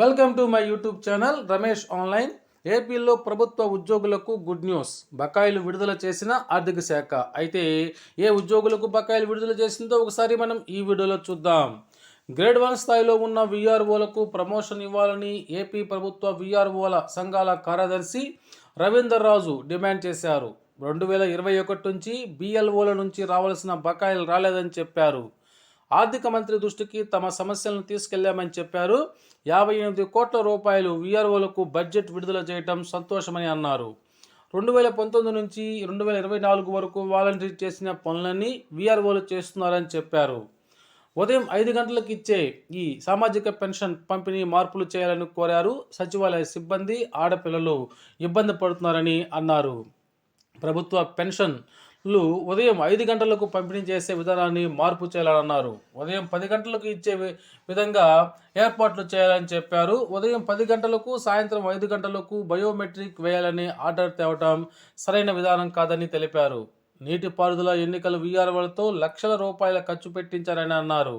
Welcome to my YouTube channel Ramesh online. ఏపీలో ప్రభుత్వ ఉద్యోగులకు గుడ్ న్యూస్. బకాయిలు విడుదల చేసిన ఆర్థిక శాఖ. అయితే ఏ ఉద్యోగులకు బకాయిలు విడుదల చేసిందో ఒకసారి మనం ఈ వీడియోలో చూద్దాం. గ్రేడ్ వన్ స్థాయిలో ఉన్న విఆర్ఓలకు ప్రమోషన్ ఇవ్వాలని ఏపీ ప్రభుత్వ విఆర్ఓల సంఘాల కార్యదర్శి రవీందర్ రాజు డిమాండ్ చేశారు. రెండు వేల ఇరవై ఒకటి నుంచి బిఎల్ఓల నుంచి రావాల్సిన బకాయిలు రాలేదని చెప్పారు. ఆర్థిక మంత్రి దృష్టికి తమ సమస్యలను తీసుకెళ్ళామని చెప్పారు. యాభై ఎనిమిది కోట్ల రూపాయలు విఆర్ఓలకు బడ్జెట్ విడుదల చేయటం సంతోషమని అన్నారు. రెండు వేల పంతొమ్మిది నుంచి రెండు వేల ఇరవై నాలుగు వరకు వాలంటీర్ చేసిన పనులన్నీ విఆర్ఓలు చేస్తున్నారని చెప్పారు. ఉదయం ఐదు గంటలకు ఇచ్చే ఈ సామాజిక పెన్షన్ పంపిణీ మార్పులు చేయాలని కోరారు. సచివాలయ సిబ్బంది ఆడపిల్లలు ఇబ్బంది పడుతున్నారని అన్నారు. ప్రభుత్వ పెన్షన్ లు ఉదయం ఐదు గంటలకు పంపిణీ చేసే విధానాన్ని మార్పు చేయాలన్నారు. ఉదయం పది గంటలకు ఇచ్చే విధంగా ఏర్పాట్లు చేయాలని చెప్పారు. ఉదయం పది గంటలకు సాయంత్రం ఐదు గంటలకు బయోమెట్రిక్ వేయాలని ఆర్డర్ తేవటం సరైన విధానం కాదని తెలిపారు. నీటిపారుదల ఎన్నికల వీఆర్ఓలతో లక్షల రూపాయల ఖర్చు పెట్టించారని అన్నారు.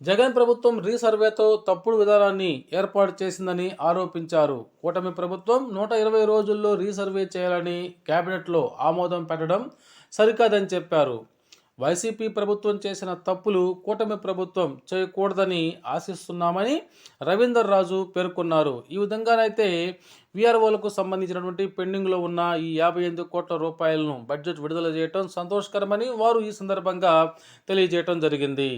జగన్ ప్రభుత్వం రీసర్వేతో తప్పుడు విధానాన్ని ఏర్పాటు చేసిందని ఆరోపించారు. కూటమి ప్రభుత్వం నూట ఇరవై రోజుల్లో రీసర్వే చేయాలని కేబినెట్లో ఆమోదం పెట్టడం సరికాదని చెప్పారు. వైసీపీ ప్రభుత్వం చేసిన తప్పులు కూటమి ప్రభుత్వం చేయకూడదని ఆశిస్తున్నామని రవీందర్ రాజు పేర్కొన్నారు. ఈ విధంగానైతే వీఆర్ఓలకు సంబంధించినటువంటి పెండింగ్లో ఉన్న ఈ యాభై ఎనిమిది కోట్ల రూపాయలను బడ్జెట్ విడుదల చేయడం సంతోషకరమని వారు ఈ సందర్భంగా తెలియజేయడం జరిగింది.